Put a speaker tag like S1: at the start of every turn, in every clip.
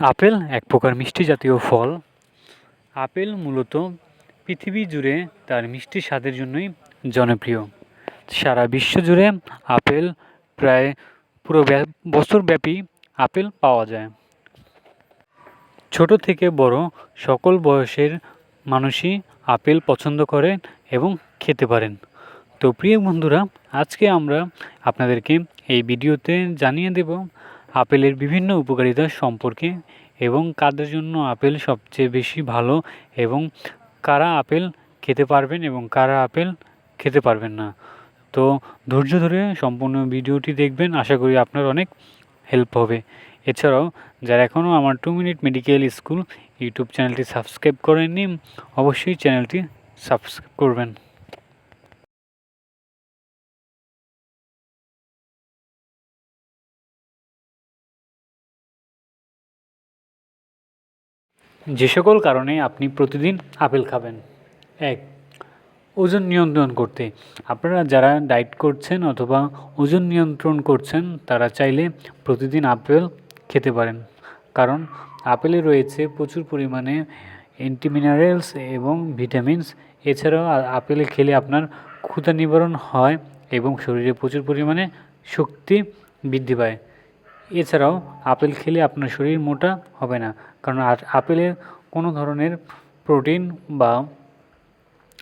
S1: Apple, এক প্রকার মিষ্টি জাতীয় ফল। আপেল মূলত পৃথিবী জুড়ে তার মিষ্টি স্বাদের জন্যই জনপ্রিয়। সারা বিশ্ব জুড়ে আপেল প্রায় পুরো ব্য- বছরব্যাপী আপেল পাওয়া যায়। ছোট থেকে বড় সকল বয়সের মানুষই আপেল পছন্দ করেন এবং খেতে পারেন। তো প্রিয় বন্ধুরা, আজকে আমরা আপনাদেরকে এই ভিডিওতে জানিয়ে দেব আপেলের বিভিন্ন উপকারিতা সম্পর্কে এবং কাদের জন্য আপেল সবচেয়ে বেশি ভালো এবং কারা আপেল খেতে পারবেন এবং কারা আপেল খেতে পারবেন না। তো ধৈর্য ধরে সম্পূর্ণ ভিডিওটি দেখবেন। আশা করি আপনার অনেক হেল্প হবে। এছাড়াও, যারা এখনও আমার two minute medical school YouTube চ্যানেলটি সাবস্ক্রাইব করেননি, অবশ্যই চ্যানেলটি সাবস্ক্রাইব করবেন। যে সকল কারণে আপনি প্রতিদিন আপেল খাবেন। এক, ওজন নিয়ন্ত্রণ করতে। আপনারা যারা ডায়েট করছেন অথবা ওজন নিয়ন্ত্রণ করছেন, তারা চাইলে প্রতিদিন আপেল খেতে পারেন। কারণ আপেলে রয়েছে প্রচুর পরিমাণে অ্যান্টিমিনারেলস এবং ভিটামিনস এছাড়াও আপেলে খেলে আপনার ক্ষুধা নিবারণ হয় এবং শরীরে প্রচুর পরিমাণে শক্তি বৃদ্ধি পায়। এছাড়াও আপেল খেলে আপনার শরীর মোটা হবে না। কারণ আর আপেলে কোনো ধরনের প্রোটিন বা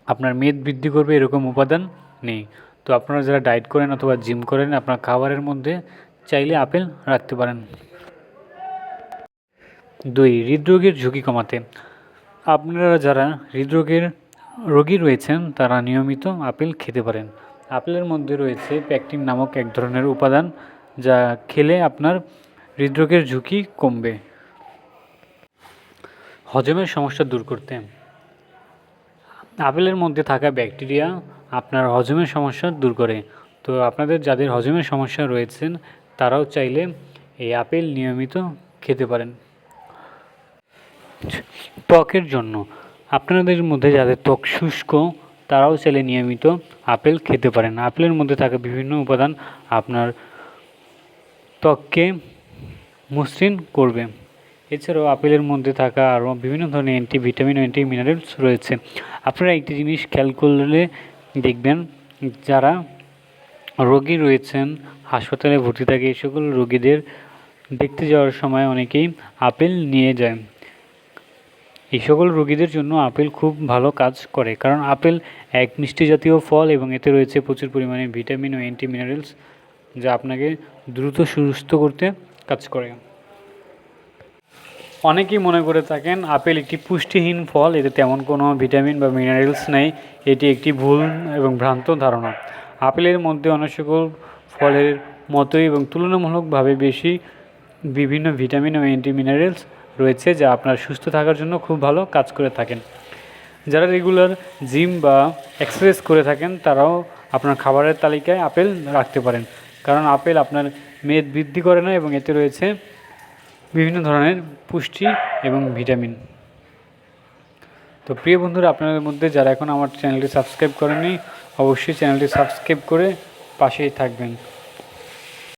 S1: আপনার মেদ বৃদ্ধি করবে এরকম উপাদান নেই। তো আপনারা যারা ডায়েট করেন অথবা জিম করেন, আপনার খাবারের মধ্যে চাইলে আপেল রাখতে পারেন। দুই, হৃদরোগের ঝুঁকি কমাতে। আপনারা যারা হৃদরোগের রোগী রয়েছেন, তারা নিয়মিত আপেল খেতে পারেন। আপেলের মধ্যে রয়েছে প্যাকটিন নামক এক ধরনের উপাদান যা খেলে আপনার হৃদরোগের ঝুঁকি কমবে। হজমের সমস্যা দূর করতে। আপেলের মধ্যে থাকা ব্যাকটেরিয়া আপনার হজমের সমস্যা দূর করে। তো আপনাদের যাদের হজমের সমস্যা রয়েছেন, তারাও চাইলে এই আপেল নিয়মিত খেতে পারেন। ত্বকের জন্য। আপনাদের মধ্যে যাদের ত্বক শুষ্ক, তারাও চাইলে নিয়মিত আপেল খেতে পারেন। আপেলের মধ্যে থাকা বিভিন্ন উপাদান আপনার ত্বককে মসৃণ করবে। এছাড়াও আপেলের মধ্যে থাকা আরও বিভিন্ন ধরনের অ্যান্টি ভিটামিন ও অ্যান্টি মিনারেলস রয়েছে। আপনারা একটি জিনিস খেয়াল করলে দেখবেন, যারা রোগী রয়েছেন, হাসপাতালে ভর্তি থাকে, এই সকল রোগীদের দেখতে যাওয়ার সময় অনেকেই আপেল নিয়ে যায়। এই সকল রোগীদের জন্য আপেল খুব ভালো কাজ করে, কারণ আপেল এক মিষ্টি জাতীয় ফল এবং এতে রয়েছে প্রচুর পরিমাণে ভিটামিন ও অ্যান্টি মিনারেলস যা আপনাকে দ্রুত সুস্থ করতে কাজ করে। অনেকেই মনে করে থাকেন, আপেল একটি পুষ্টিহীন ফল, এতে তেমন কোনো ভিটামিন বা মিনারেলস নেই, এটি একটি ভুল এবং ভ্রান্ত ধারণা। আপেলের মধ্যে অনেক সকল ফলের মতোই এবং তুলনামূলকভাবে বেশি বিভিন্ন ভিটামিন ও অ্যান্টি মিনারেলস রয়েছে, যা আপনার সুস্থ থাকার জন্য খুব ভালো কাজ করে থাকেন। যারা রেগুলার জিম বা এক্সারসাইজ করে থাকেন, তারাও আপনার খাবারের তালিকায় আপেল রাখতে পারেন। কারণ আপেল আপনার মেদ বৃদ্ধি করে না এবং এতে রয়েছে বিভিন্ন ধরনের পুষ্টি এবং ভিটামিন। তো প্রিয় বন্ধুরা, আপনাদের মধ্যে যারা এখন আমার চ্যানেলটি সাবস্ক্রাইব করেনি অবশ্যই চ্যানেলটি সাবস্ক্রাইব করে পাশেই থাকবেন।